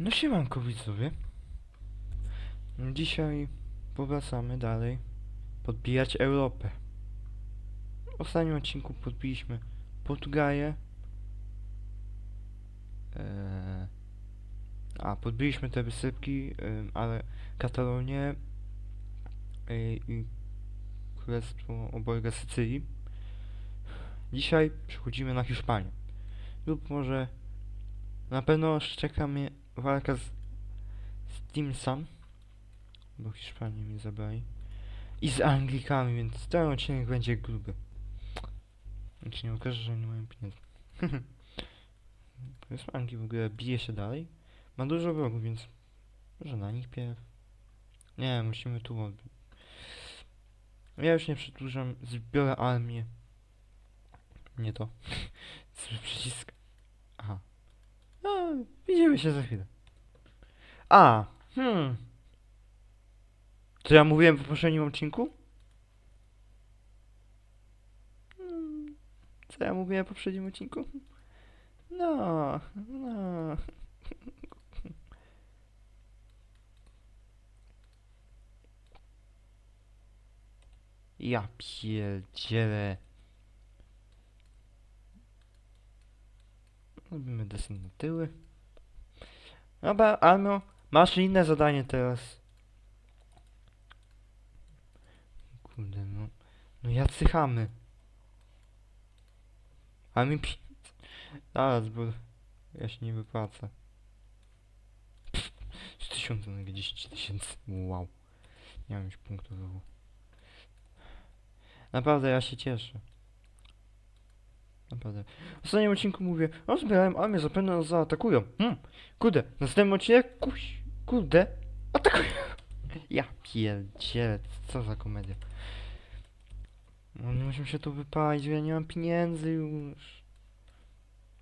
No siemanko widzowie. Dzisiaj powracamy dalej podbijać Europę. W ostatnim odcinku podbiliśmy Portugalię. Eee, a, podbiliśmy te wysypki, ale Katalonię ej, i Królestwo Obojga Sycylii. Dzisiaj przechodzimy na Hiszpanię. Lub może na pewno czeka mnie walka z, z bo Hiszpanii mnie zabrali. I z Anglikami, więc ten odcinek będzie gruby. Jak się nie okaże, że nie mają pieniędzy. Jest Anglii w ogóle bije się dalej. Ma dużo wrogów, więc może na nich pierw. Nie, musimy tu odbić. Ja już nie przedłużam, zbiorę armię. Nie to. Przycisk. Aha. No, widzimy się za chwilę. A, hmm. Co ja mówiłem w poprzednim odcinku? Hmm, Co ja mówiłem w poprzednim odcinku? No, no. Ja pierdzielę. Robimy desant na tyły. Dobra, Almo, masz inne zadanie teraz. Kurde, no. No jacy chamy. A mi pi... Zaraz, bo ja się nie wypłacę. Pff, Z tysiąca na 10 tysięcy. Wow. Nie mam już punktów. Naprawdę, ja się cieszę. Naprawdę. W ostatnim odcinku mówię, o zbierałem armię, zapewne nas zaatakują. Hmm, kurde, następny odcinek, kuś, kurde, atakują. Ja pierdzielę, co za komedia. No musimy się tu wypalić, ja nie mam pieniędzy już.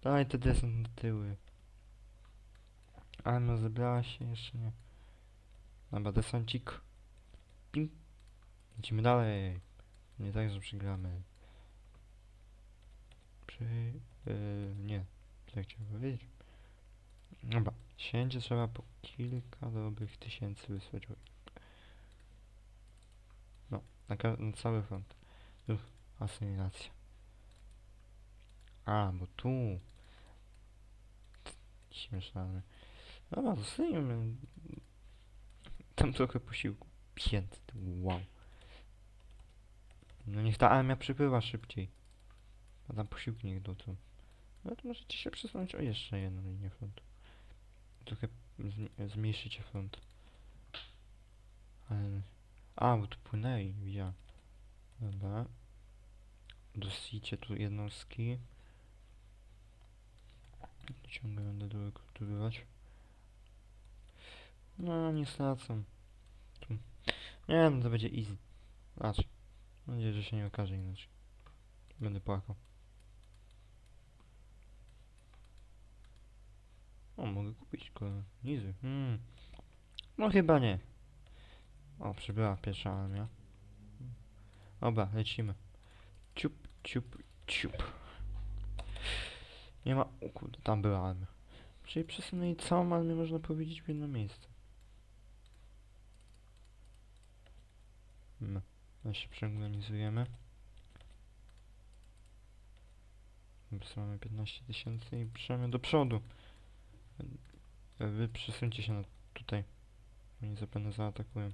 Daj te desant na tyły. Armia zebrała się, jeszcze nie. Dobra, desancik. Pim. Idziemy dalej. Nie tak, że przegramy. Przy... Yy, nie. Co chciałem powiedzieć? Dobra. Siędzie trzeba po kilka dobrych tysięcy wysłać. No, na, na cały front. Uff, asymilacja. A, bo tu. Śmieszne. Dobra, zostajemy. Tam trochę posiłku. 500. Wow. No niech ta armia przypływa szybciej. A tam posiłki niech dotrą. No to możecie się przesunąć o jeszcze jedną linię frontu. Trochę zmniejszycie front. Ale... A, bo tu płynęli, widziałem. Dobra. Dosijcie tu jednostki. Ciągle będę do rekultywować. No, nie stracą. Nie, no to będzie easy. Raczej. Mam nadzieję, że się nie okaże inaczej. Będę płakał. O, mogę kupić kolonizy. Hmm. No chyba nie. O, przybyła pierwsza armia. Dobra, lecimy. Ciup, ciup, ciup. Nie ma... O kurde, tam była armia. Czyli przesunęli całą armię, można powiedzieć, w jedno miejsce. No. No się przeorganizujemy. Mamy 15 tysięcy i przemy do przodu. E, Wy przesuńcie się na tutaj. Oni zapewne zaatakują.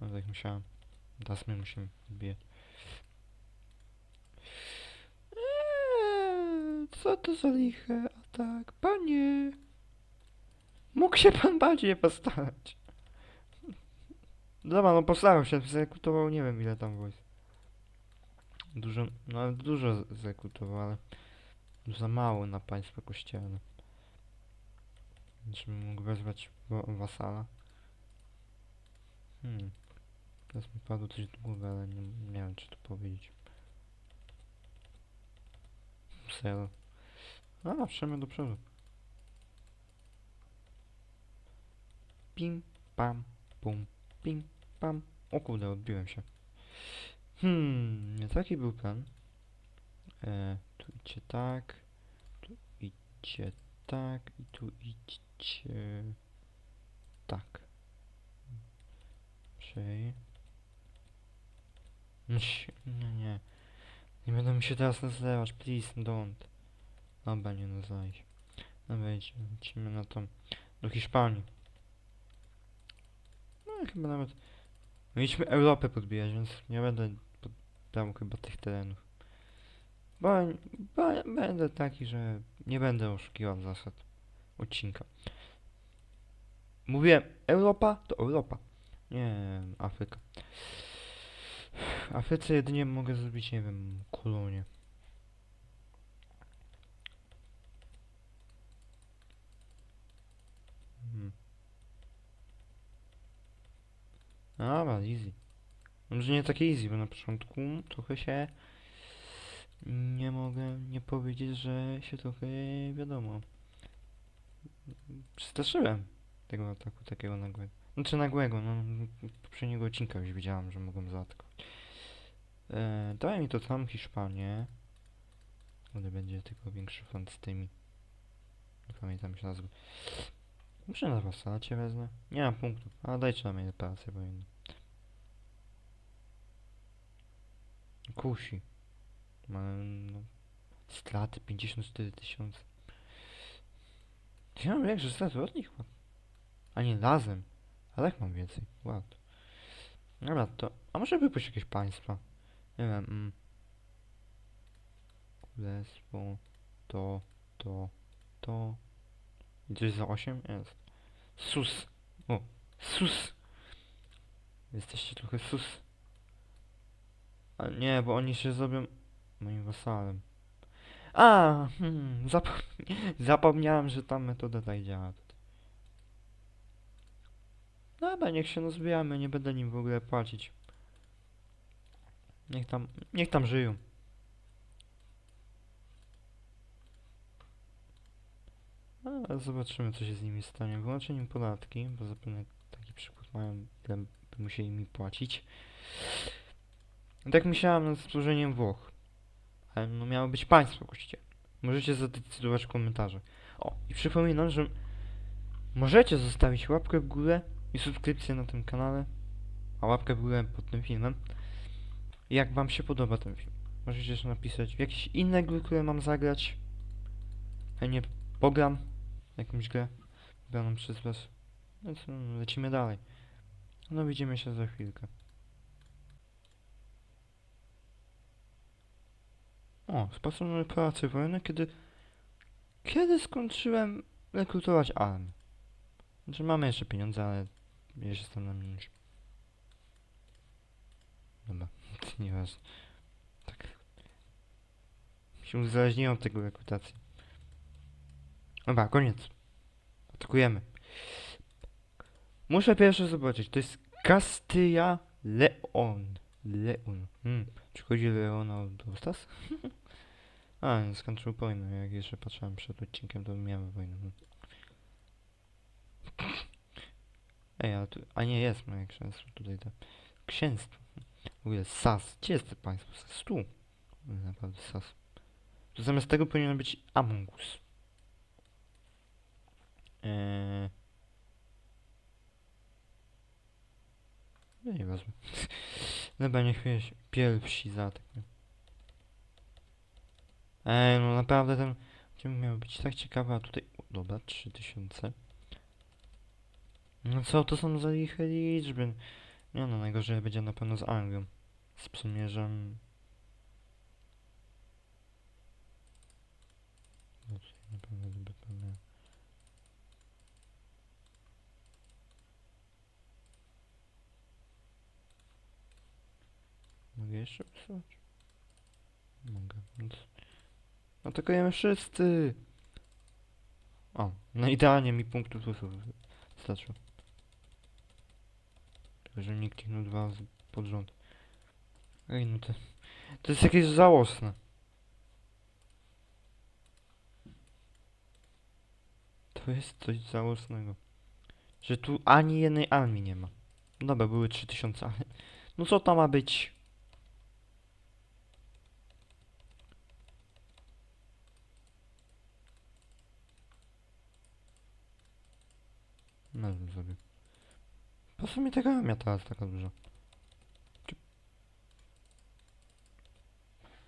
Ale tak musiałem. Teraz my musimy wbijać. Eee, co to za liche atak? Panie! Mógł się pan bardziej postarać. Dobra, no postarał się, zrekrutował nie wiem ile tam wojsk. Dużo, no dużo z- zrekrutował, ale za mało na państwo kościelne. Żebym mógł wezwać wa- wasala. Hmm. Teraz mi padło coś do głowy, ale nie, nie wiem czy to powiedzieć. Serio. A, przemy do przodu. Pim, pam, pum, pim, pam. O kurde, odbiłem się. Hmm, taki był plan. E, tu idźcie tak, tu idźcie tak i tu idź e, tak. Ś- Nie, nie. Nie będę mi się teraz nazywać, please don't. Dobra, nie nazywaj się. Dobra, lecimy na tą, do Hiszpanii. No chyba nawet, mieliśmy Europę podbijać, więc nie będę podbijał chyba tych terenów. Bo, bo będę taki, że nie będę oszukiwał zasad odcinka. Mówiłem Europa, to Europa. Nie Afryka. Afryce jedynie mogę zrobić, nie wiem, kolonię. Hmm. Dobra, easy. Może nie takie easy, bo na początku trochę się nie mogę nie powiedzieć, że się trochę wiadomo. Przestraszyłem tego ataku takiego nagłego. Znaczy nagłego, no poprzedniego odcinka już wiedziałem, że mogłem zaatakować. E, daj mi to tam Hiszpanię. Ale będzie tylko większy front z tymi. Nie pamiętam się nazwy. Muszę na wasacie wezmę. Nie mam punktów, a dajcie nam mnie pracę wojenną. Kusi. Mam no, straty 54 tysiące. Ja mam większe straty od nich. A nie, razem. Ale jak mam więcej? Ładnie. Dobra, to... A może wypuść jakieś państwa? Nie wiem, mm. Królestwo, to, to, to. I coś za 8? Jest. Sus. O, sus. Jesteście trochę sus. A nie, bo oni się zrobią moim wasalem. A, hmm, zap zapomniałem, że ta metoda tak działa. Dobra, niech się rozwijamy, nie będę nim w ogóle płacić. Niech tam, niech tam żyją. A, zobaczymy, co się z nimi stanie. Wyłączę im podatki, bo zapewne taki przykład mają, by musieli mi płacić. Tak myślałem nad stworzeniem Włoch. Ale no miało być państwo kościelne. Możecie zadecydować w komentarzach. O, i przypominam, że możecie zostawić łapkę w górę i subskrypcję na tym kanale, a łapkę w górę pod tym filmem, jak wam się podoba ten film. Możecie też napisać w jakieś inne gry, które mam zagrać. Chętnie pogram jakąś grę wybraną przez was. No co, lecimy dalej. No widzimy się za chwilkę. O, spasowe pracy wojenne, kiedy... Kiedy skończyłem rekrutować armię? Znaczy mamy jeszcze pieniądze, ale jeszcze jestem na mniejszy. Dobra, nieważne. Tak. Się uzależniłem od tego rekrutacji. Dobra, koniec. Atakujemy. Muszę pierwsze zobaczyć, to jest Castilla Leon. Leon. Hmm. Czy chodzi Leona o Dostas? A, nie skończył wojnę. Jak jeszcze patrzyłem przed odcinkiem, to miałem wojnę. Ej, a tu... A nie, jest moje księstwo tutaj to... Księstwo. W ogóle SAS. Gdzie jest to państwo? SAS tu. Naprawdę SAS. To zamiast tego powinien być Amongus. Eee... No nieważne. Dobra, niech pierwsi zaatak. Ej, no naprawdę ten... Film miał być tak ciekawy, a tutaj... O, dobra, 3000. No co to są za liche liczby? Nie no, najgorzej będzie na pewno z Anglią. Z przymierzem... Mogę jeszcze wysłać? Mogę, więc... Atakujemy wszyscy! O, no idealnie mi punktów starczyło. Tylko, że nie kliknął dwa razy pod rząd. Ej, no to... To jest jakieś żałosne. To jest coś żałosnego. Że tu ani jednej armii nie ma. Dobra, były 3000, ale... No co to ma być? To sobie. Po co mi taka armia teraz taka duża?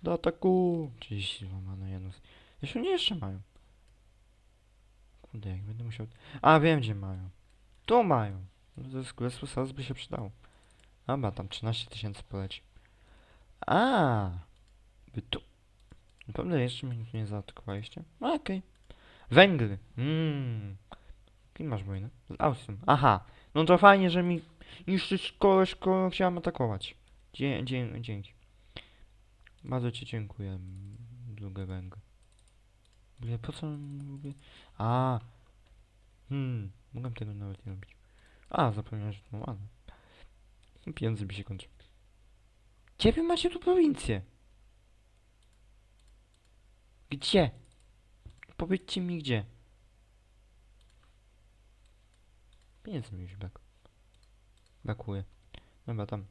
Do ataku! 30 łamane jedno. Jeszcze nie jeszcze mają. Kurde, jak będę musiał... A, wiem gdzie mają. Tu mają. Jest Questu Sales by się przydało. Dobra, tam 13 tysięcy poleci. A, Wy tu... Naprawdę jeszcze mnie nie zaatakowaliście? Okej. Węgry. Mmm. Kim masz wojnę? Z Austrią. Aha. No to fajnie, że mi niszczyć kogoś, kogo chciałem atakować. Dzie dzie dzięki. Bardzo ci dziękuję, Węgry. Mówię, po co mówię? A. Hmm. Mogłem tego nawet nie robić. A, zapomniałem, że to mam. Pieniądze mi się kończą. Ciebie macie tu prowincję. Gdzie? Powiedzcie mi gdzie. Pieniędzy mi już brak. Brakuje. Dobra, tam.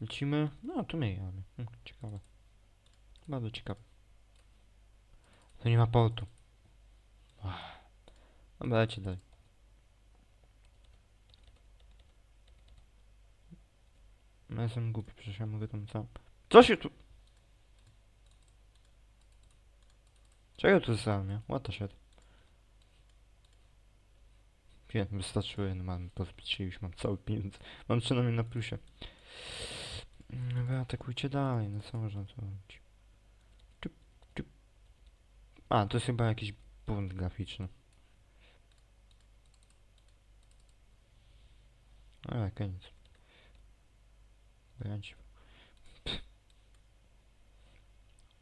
Lecimy. No, tu my mamy. Hm, ciekawe. Bardzo ciekawe. To nie ma portu. Dobra, lecie dalej. No jestem głupi, przecież ja mogę tam sam. Co się tu... Czego tu jest armia? What the shit? Wiem, wystarczyło jedno mam pozbyć się już mam cały pieniądz. Mam przynajmniej na plusie. Mm, Wy atakujcie dalej, no co można tu robić? Ciup, ciup. A, to jest chyba jakiś błąd graficzny. Ale koniec. Wręcz.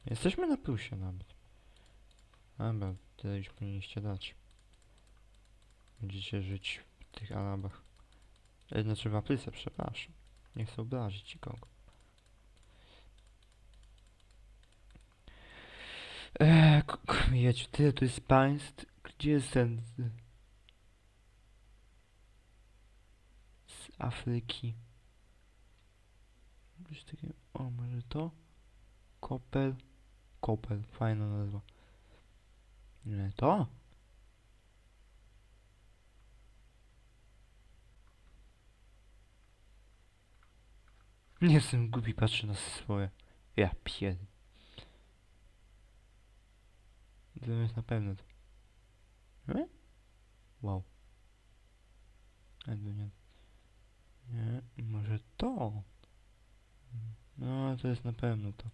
Jesteśmy na plusie nawet. Dobra, tyle już powinniście dać. Będziecie żyć w tych Arabach. E, Znaczy w Afryce, przepraszam. Nie chcę obrazić nikogo. Eee, jedź, tyle tu jest państw. Gdzie jest ten... z- Afryki. O, może to? Kopel. Kopel, fajna nazwa. Nie, to? Nie jestem głupi, patrzę na swoje. Ja pierd... To jest na pewno. Nie? Wow. Albo nie. Nie, może to? No, to jest na pewno to.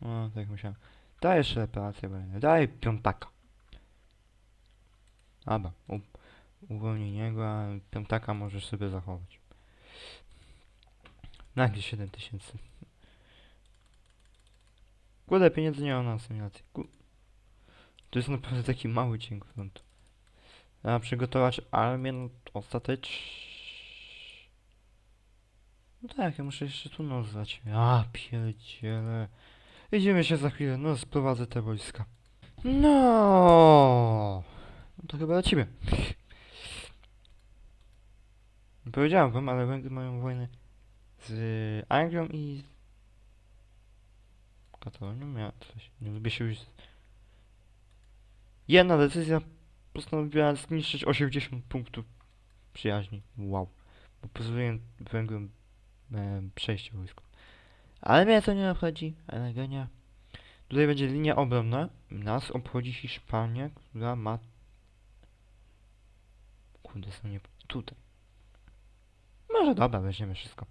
No, tak myślałem. Daj jeszcze reparację będę. Daj piątaka. U, uwolnij go, a piątaka możesz sobie zachować. Nagle 7 tysięcy. Kurde, pieniędzy nie mam na asymilację. To jest naprawdę taki mały cień frontu. Trzeba przygotować armię no, ostatecz... No tak, ja muszę jeszcze tu nazwać. A, pierdziele. Idziemy się za chwilę, no sprowadzę te wojska. No, no to chyba lecimy. Powiedziałem wam, ale Węgry mają wojnę z Anglią i z Katalonią. Ja coś, nie lubię się już... Jedna decyzja postanowiła zniszczyć 80 punktów przyjaźni. Wow. Bo pozwoliłem Węgrom e, przejść wojsko. Ale mnie to nie obchodzi, Elegonia. Tutaj będzie linia obronna. Nas obchodzi Hiszpania, która ma... Kurde, są nie... Tutaj. Może dobra, weźmiemy wszystko.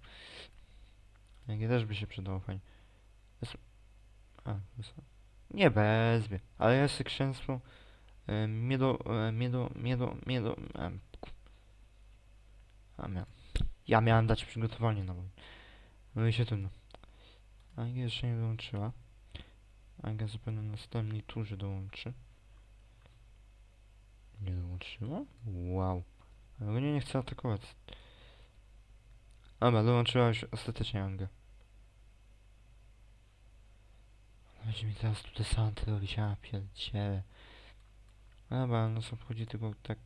Jakie też by się przydało fajnie. Jest... A, jest... Nie wezmie, ale jest księstwo e, Miedo... E, miedo... Miedo... Miedo... E, a miałem... Ja miałem dać przygotowanie na wojnę. No i się trudno. Angia jeszcze nie dołączyła. Angia zapewne na następnej turze dołączy. Nie dołączyła? Wow. Ale mnie nie chce atakować. Dobra, dołączyła już ostatecznie Anga. Będzie mi teraz tu desanty robić, a pierdziele. Dobra, nas obchodzi tylko tak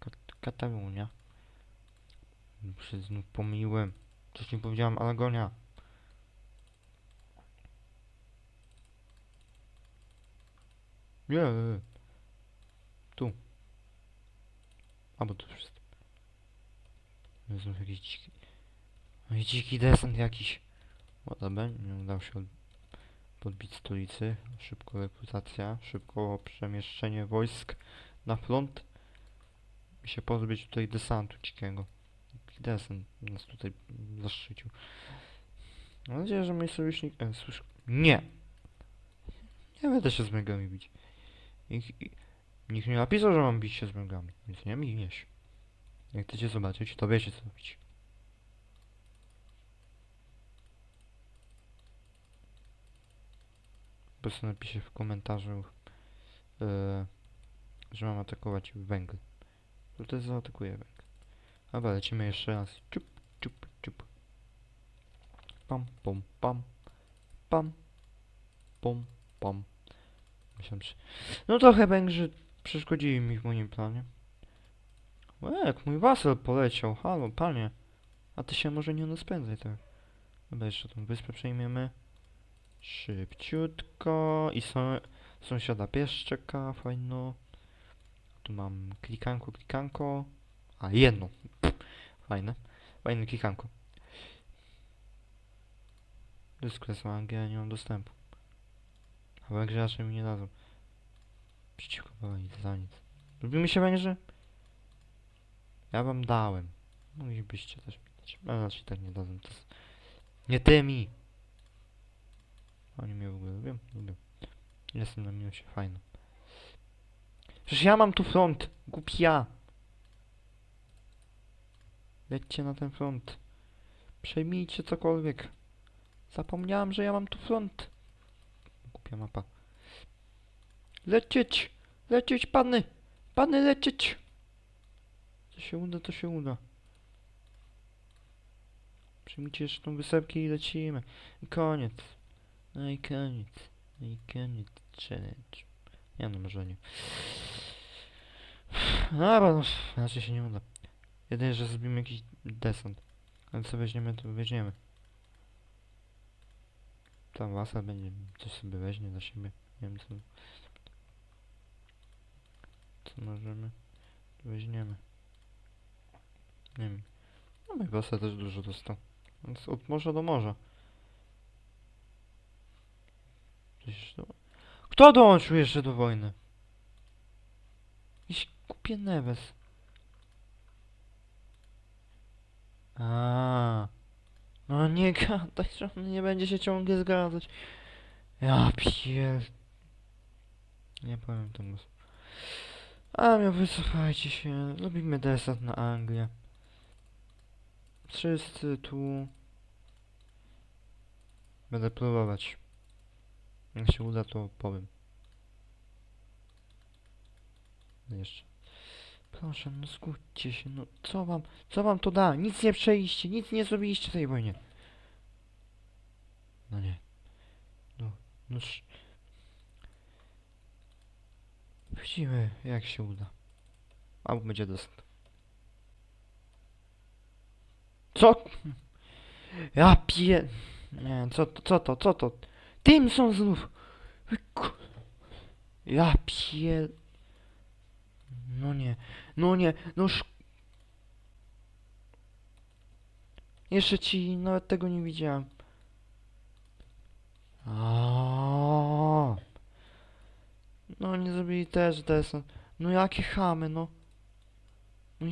Kat Katalunia. Się znów pomyliłem. Coś nie powiedziałem Aragonia. Nie. Tu. Albo tu wszystko. Znów jakiś dziki... No dziki desant jakiś. O, dobra, nie udało się od... podbić stolicy. Szybko rekrutacja, szybko przemieszczenie wojsk na front. I się pozbyć tutaj desantu dzikiego. Desant nas tutaj zaszczycił. Mam nadzieję, że mój sojusznik... E, słysz... Nie! Nie będę się z megami bić. I, nikt nie napisał, że mam bić się z megami, więc nie mi. Jak chcecie zobaczyć, to wiecie co robić. Po prostu napiszę w komentarzu, e, że mam atakować węgiel. To też zaatakuje węgiel. Dobra, lecimy jeszcze raz. Ciup, ciup, ciup. Pam, pom, pam. Pam. Pom, pam. Myślałem, że... No trochę Węgrzy przeszkodzili mi w moim planie. Jak mój wasal poleciał. Halo, panie. A ty się może nie rozpędzaj tak. Dobra, jeszcze tą wyspę przejmiemy. Szybciutko. I są, sąsiada pies czeka, fajno. Tu mam klikanko, klikanko. A, jedno. Pff, Fajne. Fajne klikanko. Dyskres Angia, nie mam dostępu. A Węgrzy raczej mi nie dadzą. Przeciwko nic za nic. Lubimy się Węgrzy? Ja wam dałem. Moglibyście też mi dać. Raczej tak nie dadzą. To. Nie ty mi! Oni mnie w ogóle lubią? Lubią. Jestem na minusie, fajno. Przecież ja mam tu front! Głupi ja! Lećcie na ten front. Przejmijcie cokolwiek. Zapomniałem, że ja mam tu front. Głupia mapa. Lecieć! Lecieć, pany! Pany, lecieć! Co się uda, to się uda. Przyjmijcie jeszcze tą wysepkę i lecimy. I koniec. No i koniec. No i koniec challenge. Nie no, może nie. Dobra, no, raczej się nie uda. Jedynie, że zrobimy jakiś desant. Ale co weźmiemy, to weźmiemy. Tam wasa będzie, coś sobie weźmie dla siebie. Nie wiem co. Co możemy? Weźmiemy. Nie wiem. No mój wasa też dużo dostał. Więc od morza do morza. Jeszcze do... Kto dołączył jeszcze do wojny? Jakiś kupie Neves. A. No nie gadaj, że on nie będzie się ciągle zgadzać. Ja pier... Nie powiem tego. A miał wysłuchajcie się, robimy desant na Anglię. Wszyscy tu... Będę próbować. Jak się uda, to powiem. No jeszcze. Proszę, no skróćcie się, no co wam, co wam to da? Nic nie przejście, nic nie zrobiliście w tej wojnie. No nie. No, no sz... Widzimy, jak się uda. Albo będzie dostęp. Co? Ja pie... Nie, co to, co to, co to? Tym są znów! Ja pie... No nie, no nie, no sz... Jeszcze ci nawet tego nie widziałem. Aaaa. No nie zrobili też desant. No jakie chamy, no. No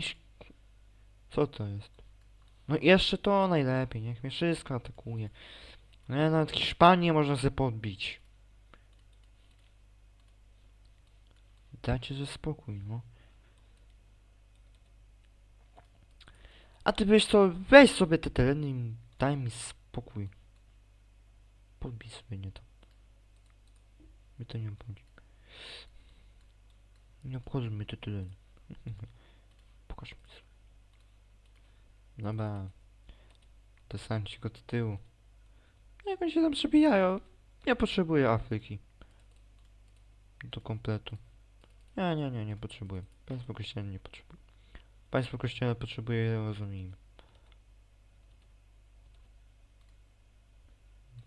Co to jest? No jeszcze to najlepiej, niech mnie wszystko atakuje. No ja nawet Hiszpanię można sobie podbić. Dajcie ze spokój, no. A ty weź to, weź sobie te tereny i daj mi spokój. Podbij sobie nie to. Mnie to nie obchodzi. Nie obchodzą te tereny. Pokaż mi sobie. Dobra. Desancik od tyłu. Jak oni się tam przebijają? Nie potrzebuję Afryki. Do kompletu. Nie, nie, nie, nie potrzebuję. Państwo kościelne nie potrzebuje. Państwo kościelne potrzebuje, rozumiem.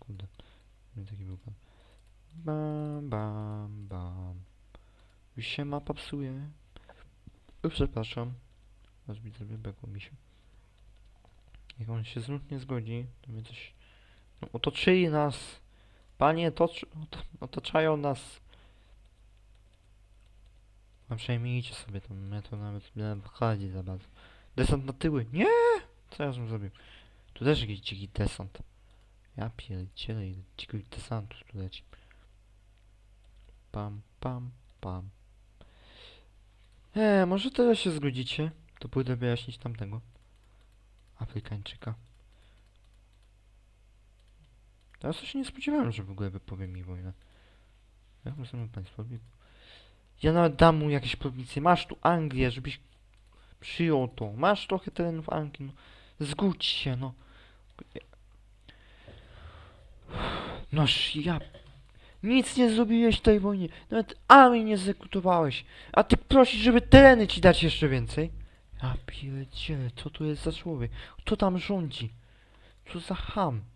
Kurde. Nie taki był plan. Bam, bam, bam. Już się mapa psuje. Przepraszam. Widzę, wybegło mi się. Jak on się znów nie zgodzi, to my coś... No, otoczyli nas. Panie, otaczają nas. A przejmijcie sobie to, mnie to nawet nie wchodzi za bardzo. Desant na tyły. Nie! Co ja bym zrobił? Tu też jakiś dziki desant. Ja pierdzielę, ile dzikiego desantu tu leci. Pam, pam, pam. Eee, może teraz się zgodzicie? To pójdę wyjaśnić tamtego. Afrykańczyka. Teraz się nie spodziewałem, że w ogóle wypowie mi wojnę. Jak możemy państwowi? Ja nawet dam mu jakieś prowincje. Masz tu Anglię, żebyś przyjął to. Masz trochę terenów Anglii. No. Zgódź się, no. Noż ja... Nic nie zrobiłeś w tej wojnie. Nawet armii nie zekrutowałeś. A ty prosisz, żeby tereny ci dać jeszcze więcej? Ja pierdzielę, co to jest za człowiek? Kto tam rządzi? Co za ham? Mm, C-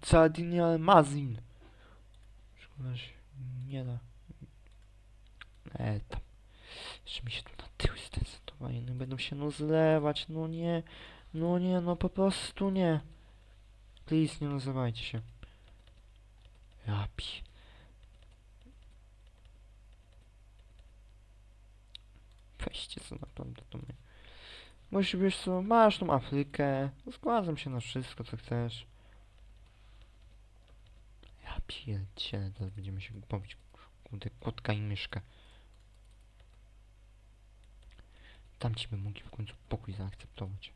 Cardinal Mazin. Szkoda, że nie da. E, tam. Jeszcze mi się tu na tył zdecydowanie. No będą się no zlewać. No nie. No nie, no po prostu nie. Please, nie nazywajcie się. Ja pi... Weźcie co naprawdę to mnie. Możesz wiesz co, masz tą Afrykę. Zgładzam się na wszystko co chcesz. Ja pierdzielę, teraz będziemy się bawić kurde kotka i myszkę. Tam ci by mogli w końcu pokój zaakceptować.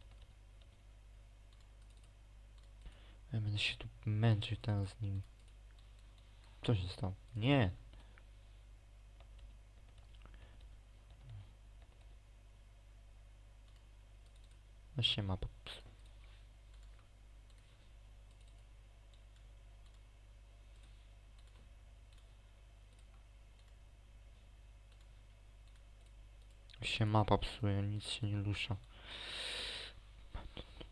Ja będę się tu męczyć teraz z nimi. Co się stało? Nie! No się ma pops. Się mapa psuje, nic się nie rusza.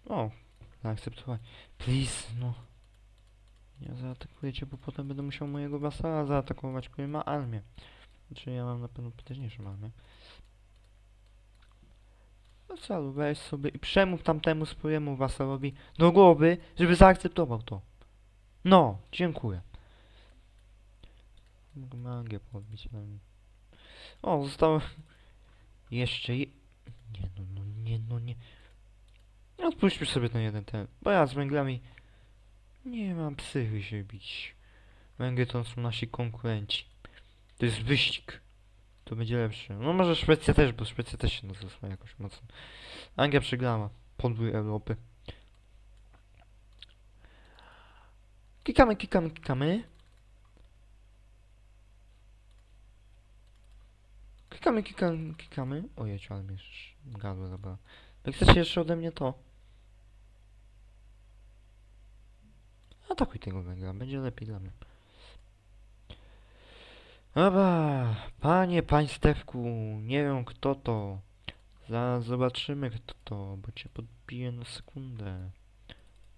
O, zaakceptować. Please, no. Nie zaatakujecie, bo potem będę musiał mojego wasala zaatakować, który ma armię. Znaczy ja mam na pewno potężniejszą armię. Wasalu, weź sobie i przemów tamtemu swojemu wasalowi do głowy, żeby zaakceptował to. No, dziękuję. Mogę magię podbić na nim. O, zostało... Jeszcze je... Nie no, no nie, no nie. No, Odpuśćmy sobie ten jeden ten, bo ja z węglami nie mam psychy się bić. Węgry to są nasi konkurenci. To jest wyścig. To będzie lepsze. No może Szwecja też, bo Szwecja też się nazywa jakoś mocno. Anglia przegrała. Podbój Europy. Kikamy, kikamy, kikamy. Kikamy, kikamy, kikamy. Ojej, ale mnie gadło zabrała. Jak chcecie jeszcze ode mnie to? Atakuj tego węgla, będzie lepiej dla mnie. Dobra, panie państewku, nie wiem kto to. Zaraz zobaczymy kto to, bo cię podbiję na sekundę.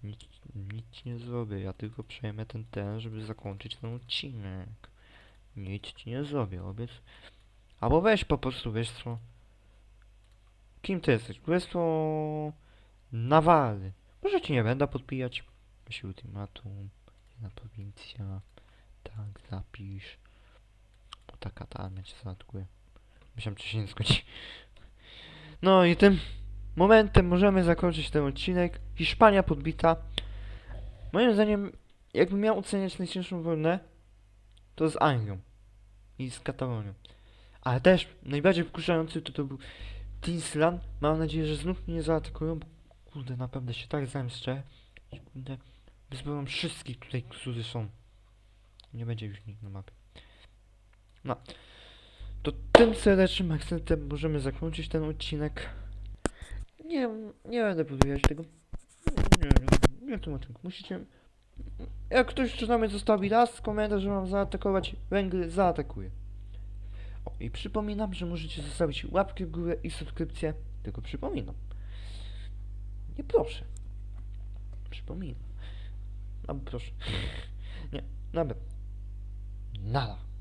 Nic, nic nie zrobię, ja tylko przejmę ten teren, żeby zakończyć ten odcinek. Nic ci nie zrobię, obiec. Albo weź po prostu, wiesz co? Kim ty jesteś? Królestwo Nawary. Może ci nie będę podpijać. Weź ultimatum. Jedna prowincja. Tak, zapisz. Taka ta armia cię zaatakuje. Myślałem, czy się nie zgodzi. No i tym momentem możemy zakończyć ten odcinek. Hiszpania podbita. Moim zdaniem, jakbym miał oceniać najcięższą wojnę, to z Anglią i z Katalonią. Ale też najbardziej wkurzający to to był Tinslan. Mam nadzieję, że znów mnie nie zaatakują. bo Kurde, naprawdę się tak zemszczę. Kurde, wszystkich tutaj, którzy są. Nie będzie już nikt na mapie. No. To tym serdecznym akcentem możemy zakończyć ten odcinek. Nie, nie będę podbijać tego. Nie, nie, nie tym odcinku. Musicie... Jak ktoś przynajmniej zostawi raz komentarz, że mam zaatakować Węgry, zaatakuję. O, i przypominam, że możecie zostawić łapkę w górę i subskrypcję. Tylko przypominam. Nie proszę. Przypominam. No proszę. Nie, nawet. Nada.